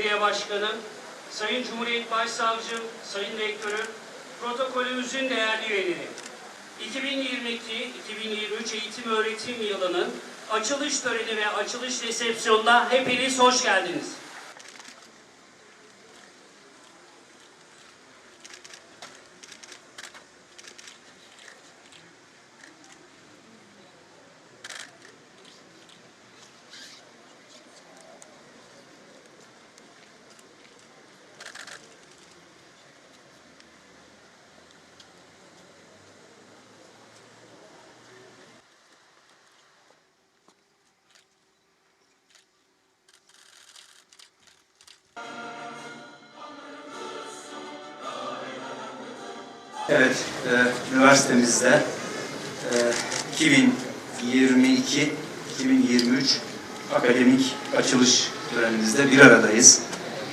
Belediye Başkanım, Sayın Cumhuriyet Başsavcım, Sayın Rektörüm, protokolümüzün değerli üyeleri. 2022-2023 eğitim öğretim yılının açılış töreni ve açılış resepsiyonuna hepiniz hoş geldiniz. Evet, e, üniversitemizde e, 2022-2023 akademik açılış törenimizde bir aradayız.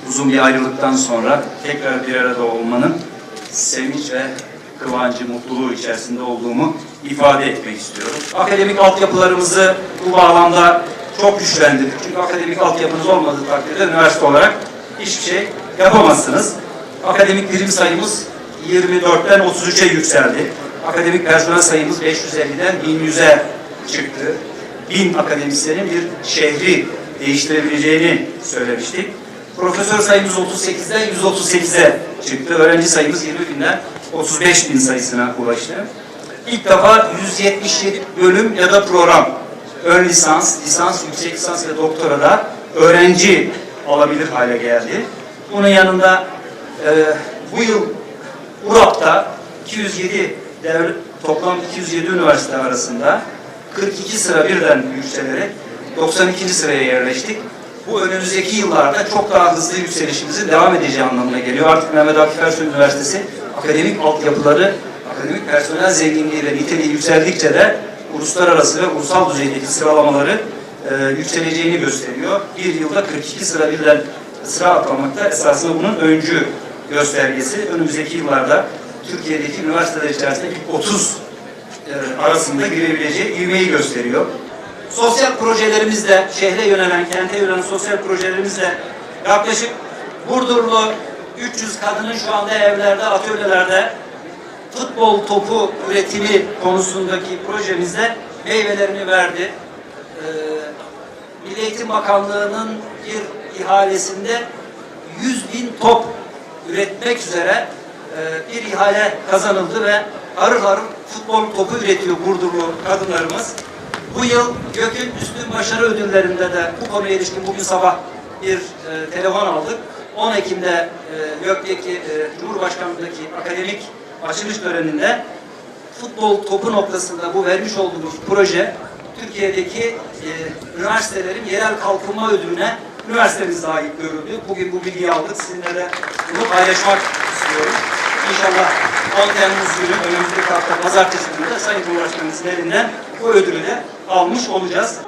Uzun bir ayrılıktan sonra tekrar bir arada olmanın sevinç ve kıvancı, mutluluğu içerisinde olduğumu ifade etmek istiyorum. Akademik altyapılarımızı bu bağlamda çok güçlendirdik. Çünkü akademik altyapınız olmadığı takdirde üniversite olarak hiçbir şey yapamazsınız. Akademik birim sayımız 24'ten 33'e yükseldi. Akademik personel sayımız 550'den 1100'e çıktı. 1000 akademisyenin bir şehri değiştirebileceğini söylemiştik. Profesör sayımız 38'den 138'e çıktı. Öğrenci sayımız 20 binden 35 bin sayısına ulaştı. İlk defa 177 bölüm ya da program, ön lisans, lisans, yüksek lisans ve doktorada öğrenci alabilir hale geldi. Bunun yanında e, bu yıl URAP'ta 207 devlet, toplam 207 üniversite arasında 42 sıra birden yükselerek 92. sıraya yerleştik. Bu önümüzdeki yıllarda çok daha hızlı yükselişimizin devam edeceği anlamına geliyor. Artık Mehmet Akif Ersoy Üniversitesi akademik altyapıları, akademik personel zenginliği ve niteliği yükseldikçe de uluslararası ve ulusal düzeydeki sıralamaları e, yükseleceğini gösteriyor. Bir yılda 42 sıra birden sıra atlamakta esasında bunun öncü göstergesi. Önümüzdeki yıllarda Türkiye'deki üniversiteler içerisinde ilk 30 e, arasında girebileceği ivmeyi gösteriyor. Sosyal projelerimizle, şehre yönelen, kente yönelen sosyal projelerimizle yaklaşık Burdurlu 300 kadının şu anda evlerde, atölyelerde futbol topu üretimi konusundaki projemizde meyvelerini verdi. Ee, Milli Eğitim Bakanlığı'nın bir ihalesinde 100 bin top üretmek üzere e, bir ihale kazanıldı ve harıl harıl futbol topu üretiyor Burdurlu kadınlarımız. Bu yıl Gök'ün Üstün Başarı Ödülleri'nde de bu konuya ilişkin bugün sabah bir e, telefon aldık. 10 Ekim'de e, Gök'teki e, Cumhurbaşkanlığındaki akademik açılış töreninde futbol topu noktasında bu vermiş olduğumuz proje Türkiye'deki e, üniversitelerin yerel kalkınma ödülüne üniversitemiz layık görüldü. Bugün bu bilgiyi aldık. Sizinle de bunu paylaşmak istiyorum. İnşallah 10 Temmuz günü önümüzdeki hafta pazartesi günü de Sayın Cumhurbaşkanımızın elinden bu ödülü de almış olacağız.